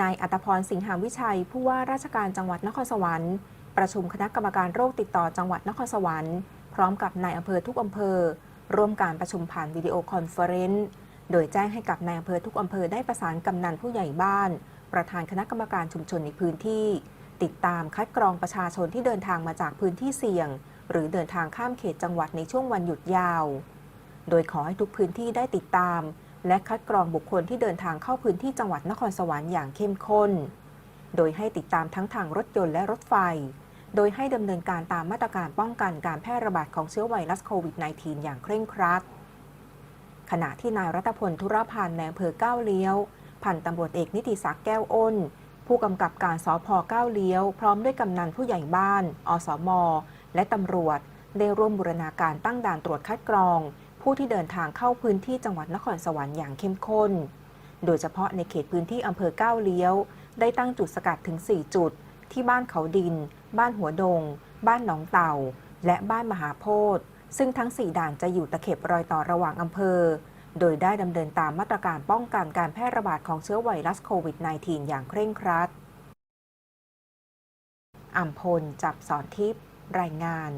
นายอัตพรสิงหามวิชัย ผู้ว่าราชการจังหวัดนครสวรรค์ ประชุมคณะกรรมการโรคติดต่อจังหวัดนครสวรรค์ พร้อมกับนายอำเภอทุกอำเภอ ร่วมการประชุมผ่านวิดีโอคอนเฟอเรนซ์โดยแจ้งให้กับนายอำเภอทุกอำเภอได้ประสานกำนันผู้ใหญ่บ้าน ประธานคณะกรรมการชุมชนในพื้นที่ ติดตามคัดกรองประชาชนที่เดินทางมาจากพื้นที่เสี่ยง หรือเดินทางข้ามเขตจังหวัดในช่วงวันหยุดยาว โดยขอให้ทุกพื้นที่ได้ติดตาม และคัดกรองบุคคลที่เดินทางเข้าพื้นที่จังหวัดนครสวรรค์อย่างเข้มข้น โดยให้ติดตามทั้งทางรถยนต์และรถไฟ โดยให้ดำเนินการตามมาตรการป้องกันการแพร่ระบาดของเชื้อไวรัสโควิด -19 อย่างเคร่งครัด ขณะที่นายรัตพลธุรพันธ์ในอำเภอก้าวเลี้ยว พันตำรวจเอกนิติศักดิ์แก้วอ้น ผู้กำกับการสพก้าวเลี้ยว พร้อมด้วยกำนันผู้ใหญ่บ้าน อสม และตำรวจได้ร่วมบูรณาการตั้งด่านตรวจคัดกรอง ผู้ที่เดินทางเข้าพื้นที่จังหวัดนครสวรรค์อย่างเข้มข้น โดยเฉพาะในเขตพื้นที่อำเภอก้าวเลี้ยว ได้ตั้งจุดสกัดถึง 4 จุด ที่บ้านเขาดิน บ้านหัวดง บ้านหนองเต่า และบ้านมหาโพธิ์ซึ่งทั้ง 4 ด่านจะอยู่ตะเข็บรอยต่อระหว่างอำเภอ โดยได้ดำเนินตามมาตรการป้องกันการแพร่ระบาดของเชื้อไวรัสโควิด -19 อย่างเคร่งครัดอัมพล จับสอนทิพย์รายงาน